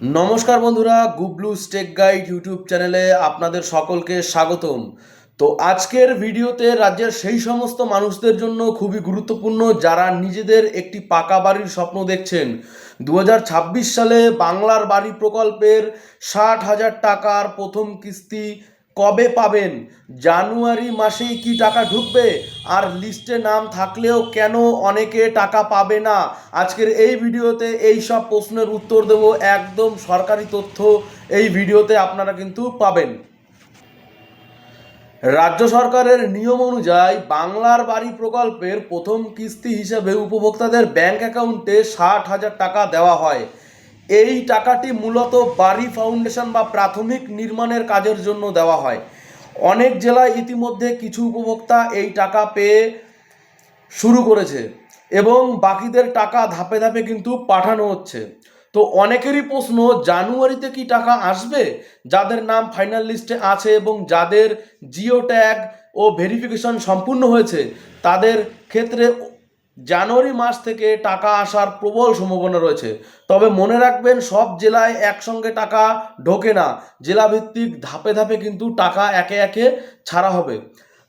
নমস্কার বন্ধুরা Gublu stake guide YouTube চ্যানেলে আপনাদের সকলকে স্বাগতম। তো আজকের ভিডিওতে রাজ্যের সেই সমস্ত মানুষদের জন্য খুবই গুরুত্বপূর্ণ যারা নিজেদের একটি পাকা বাড়ির স্বপ্ন দেখছেন। দু হাজার ছাব্বিশ সালে বাংলার বাড়ি প্রকল্পের ষাট হাজার টাকার প্রথম কিস্তি কবে পাবেন? জানুয়ারি মাসেই কি টাকা ঢুকবে? আর লিস্টে নাম থাকলেও কেন অনেকে টাকা পাবে না? আজকের এই ভিডিওতে এই সব প্রশ্নের উত্তর দেব একদম সরকারি তথ্য এই ভিডিওতে আপনারা কিন্তু পাবেন। রাজ্য সরকারের নিয়ম অনুযায়ী বাংলার বাড়ি প্রকল্পের প্রথম কিস্তি হিসেবে উপভোক্তাদের ব্যাংক অ্যাকাউন্টে ষাট হাজার টাকা দেওয়া হয়। এই টাকাটি মূলত বাড়ি ফাউন্ডেশন বা প্রাথমিক নির্মাণের কাজের জন্য দেওয়া হয়। অনেক জেলায় ইতিমধ্যে কিছু উপভোক্তা এই টাকা পেয়ে শুরু করেছে এবং বাকিদের টাকা ধাপে ধাপে কিন্তু পাঠানো হচ্ছে। তো অনেকেরই প্রশ্ন, জানুয়ারিতে কি টাকা আসবে? যাদের নাম ফাইনাল লিস্টে আছে এবং যাদের জিও ট্যাগ ও ভেরিফিকেশন সম্পূর্ণ হয়েছে, তাদের ক্ষেত্রে জানুয়ারি মাস থেকে টাকা আসার প্রবল সম্ভাবনা রয়েছে। তবে মনে রাখবেন সব জেলায় একসঙ্গে টাকা ঢোকে না। জেলাভিত্তিক ধাপে ধাপে কিন্তু টাকা একে একে ছাড়া হবে।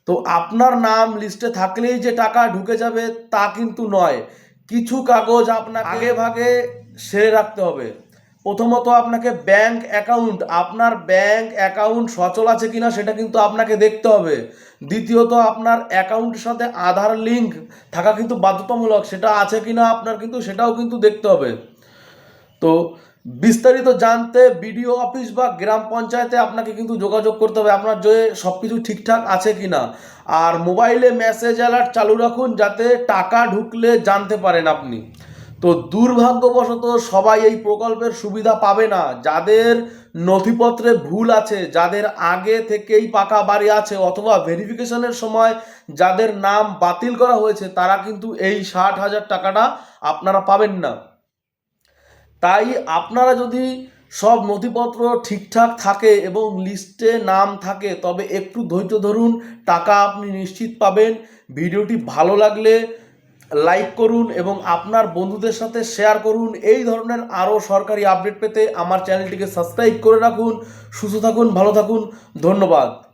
তো আপনার নাম লিস্টে থাকলেই যে টাকা ঢুকে যাবে তা কিন্তু নয়। কিছু কাগজ আপনাকে আগে ভাগে সেরে রাখতে হবে। প্রথমত আপনাকে ব্যাংক অ্যাকাউন্ট আপনার ব্যাংক অ্যাকাউন্ট সচল আছে কিনা সেটা কিন্তু আপনাকে দেখতে হবে। দ্বিতীয়ত, আপনার অ্যাকাউন্টের সাথে আধার লিঙ্ক থাকা কিন্তু বাধ্যতামূলক, সেটা আছে কিনা আপনার কিন্তু সেটাও কিন্তু দেখতে হবে। তো, বিস্তারিত জানতে বিডিও অফিস বা গ্রাম পঞ্চায়েতে আপনাকে কিন্তু যোগাযোগ করতে হবে, আপনার যে সব কিছু ঠিকঠাক আছে কি না আর মোবাইলে মেসেজ অ্যালার্ট চালু রাখুন যাতে টাকা ঢুকলে জানতে পারেন আপনি। তো দুর্ভাগ্যবশত সবাই এই প্রকল্পের সুবিধা পাবে না। যাদের নথিপত্রে ভুল আছে, যাদের আগে থেকেই পাকা বাড়ি আছে অথবা ভেরিফিকেশনের সময় যাদের নাম বাতিল করা হয়েছে, তারা কিন্তু এই ষাট হাজার টাকাটা আপনারা পাবেন না। তাই আপনারা যদি সব নথিপত্র ঠিকঠাক থাকে এবং লিস্টে নাম থাকে, তবে একটু ধৈর্য ধরুন, টাকা আপনি নিশ্চিত পাবেন। ভিডিওটি ভালো লাগলে লাইক করুন এবং আপনার বন্ধুদের সাথে শেয়ার করুন। এই ধরনের আরও সরকারি আপডেট পেতে আমার চ্যানেলটিকে সাবস্ক্রাইব করে রাখুন। সুস্থ থাকুন, ভালো থাকুন। ধন্যবাদ।